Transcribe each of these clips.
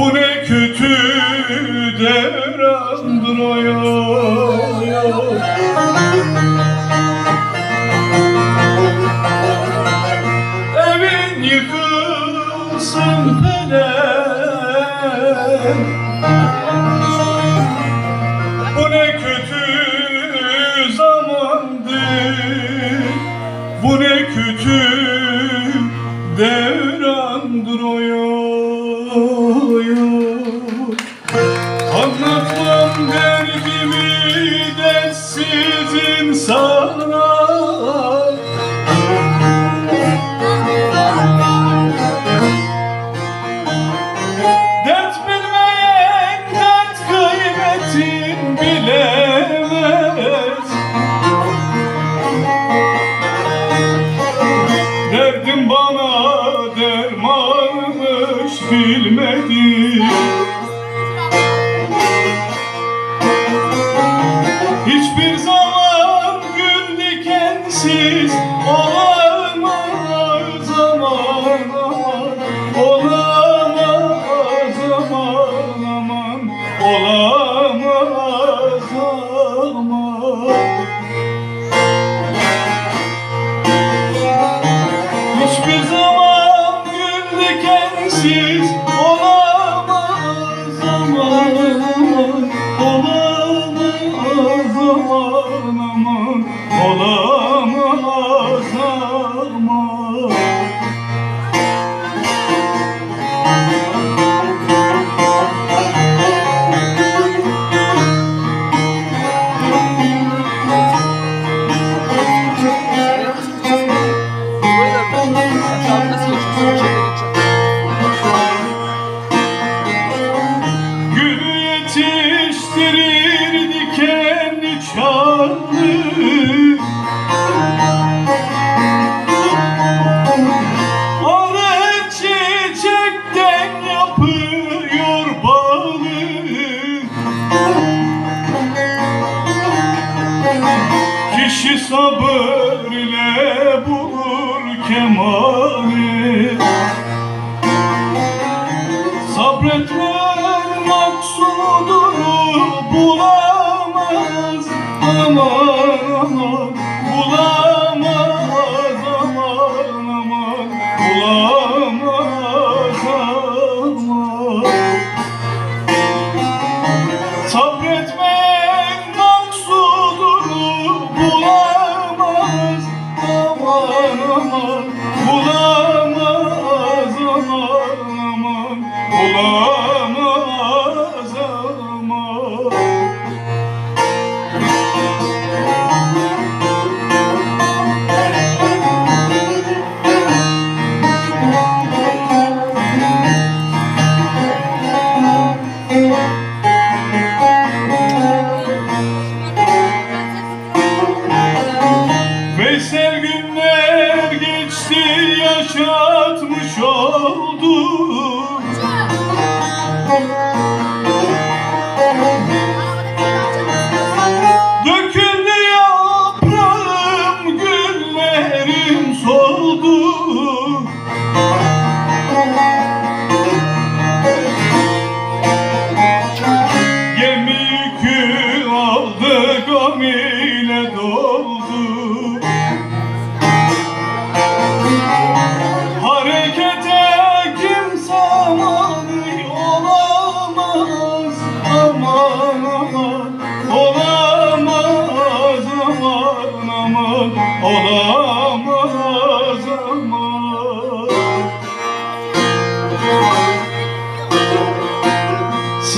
Bu ne kötü devrandır o Evin yıkılsın felek Anlatmam derdimi dertsiz insana Dert dert kıymetin bilemez. Derdim bana dermanmış bilmedim dikensiz olamaz aman aman Olamaz aman aman Olamaz sabır ile bulur kemali Sabretmen maksudunu bulamaz Aman aman bulamaz Veysel günler geçti yaşatmış oldu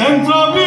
central